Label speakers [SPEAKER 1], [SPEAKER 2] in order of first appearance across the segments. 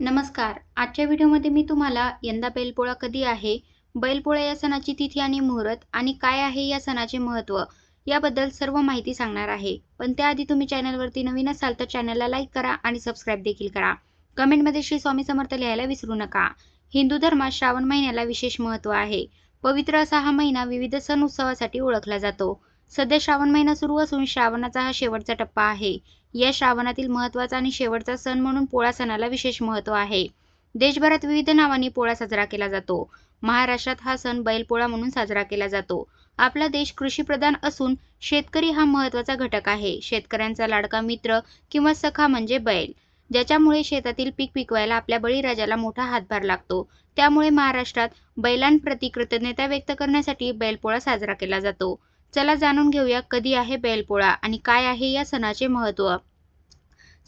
[SPEAKER 1] नमस्कार. आजच्या व्हिडिओमध्ये मी तुम्हाला यंदा बैलपोळा कधी आहे बैलपोळा या सणाची तिथी आणि मुहूर्त आणि काय आहे या सणाचे महत्त्व याबद्दल सर्व माहिती सांगणार आहे. पण त्याआधी तुम्ही चॅनलवरती नवीन असाल तर चॅनलला लाईक करा आणि सबस्क्राईब देखील करा. कमेंटमध्ये श्री स्वामी समर्थ लिहायला विसरू नका. हिंदू धर्मात श्रावण महिन्याला विशेष महत्त्व आहे. पवित्र असा हा महिना विविध सण उत्सवासाठी ओळखला जातो. सध्या श्रावण महिना सुरू असून श्रावणाचा हा शेवटचा टप्पा आहे. या श्रावणातील महत्त्वाचा आणि शेवटचा सण म्हणून पोळा सणाला विशेष महत्त्व आहे. देशभरात विविध नावांनी पोळा साजरा केला जातो. महाराष्ट्रात हा सण बैलपोळा म्हणून साजरा केला जातो. आपला देश कृषीप्रधान असून शेतकरी हा महत्त्वाचा घटक आहे. शेतकऱ्यांचा लाडका मित्र किंवा सखा म्हणजे बैल. ज्याच्यामुळे शेतातील पीक पिकवायला आपल्या बळीराजाला मोठा हातभार लागतो. त्यामुळे महाराष्ट्रात बैलांप्रती कृतज्ञता व्यक्त करण्यासाठी बैलपोळा साजरा केला जातो. चला जाणून घेऊया कधी आहे बैलपोळा आणि काय आहे या सणाचे महत्त्व.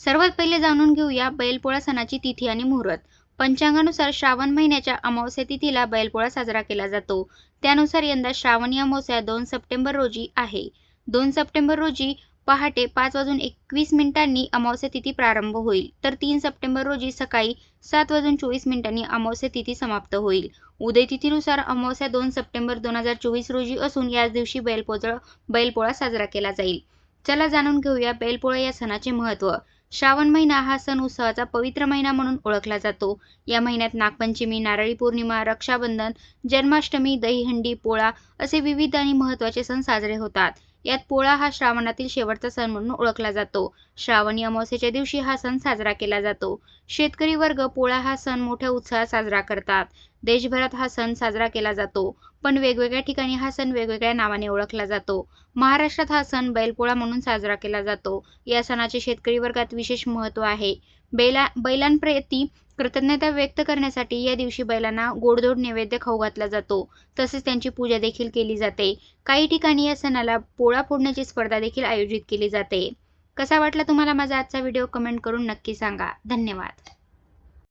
[SPEAKER 1] सर्वात पहिले जाणून घेऊया बैलपोळा सणाची तिथी आणि मुहूर्त. पंचांगानुसार श्रावण महिन्याच्या अमावस्या तिथीला बैलपोळा साजरा केला जातो. त्यानुसार यंदा श्रावणी अमावस्या दोन सप्टेंबर रोजी आहे. दोन सप्टेंबर रोजी पहाटे पाच वाजून एकवीस मिनिटांनी अमावस्या तिथी प्रारंभ होईल. तर तीन सप्टेंबर रोजी सकाळी सात वाजून चोवीस मिनिटांनी अमावस्या तिथी समाप्त होईल. उदय तिथीनुसार अमावस्या दोन सप्टेंबर दोन हजार चोवीस रोजी असून याच दिवशी बैलपोजळ बैलपोळा साजरा केला जाईल. चला जाणून घेऊया बैलपोळा या सणाचे महत्त्व. श्रावण महिना हा सण उत्सवाचा पवित्र महिना म्हणून ओळखला जातो. या महिन्यात नागपंचमी नारळी पौर्णिमा रक्षाबंधन जन्माष्टमी दहीहंडी पोळा असे विविध आणि महत्त्वाचे सण साजरे होतात. यात पोळा हा श्रावणातील शेवटचा सण म्हणून ओळखला जातो. श्रावणी अमावस्येच्या दिवशी हा सण साजरा केला जातो. शेतकरी वर्ग पोळा हा सण मोठ्या उत्साहात साजरा करतात. देशभरात हा सण साजरा केला जातो. पण वेगवेगळ्या ठिकाणी हा सण वेगवेगळ्या नावाने ओळखला जातो. महाराष्ट्रात हा सण बैलपोळा म्हणून साजरा केला जातो. या सणाचे शेतकरी वर्गात विशेष महत्त्व आहे. बैला बैलांप्रती कृतज्ञता व्यक्त करण्यासाठी या दिवशी बैलांना गोडधोड नैवेद्य खाऊ घातला जातो. तसेच त्यांची पूजा देखील केली जाते. काही ठिकाणी या सणाला पोळा फोडण्याची स्पर्धा देखील आयोजित केली जाते. कसा वाटला तुम्हाला माझा आजचा व्हिडिओ? कमेंट करून नक्की सांगा. धन्यवाद.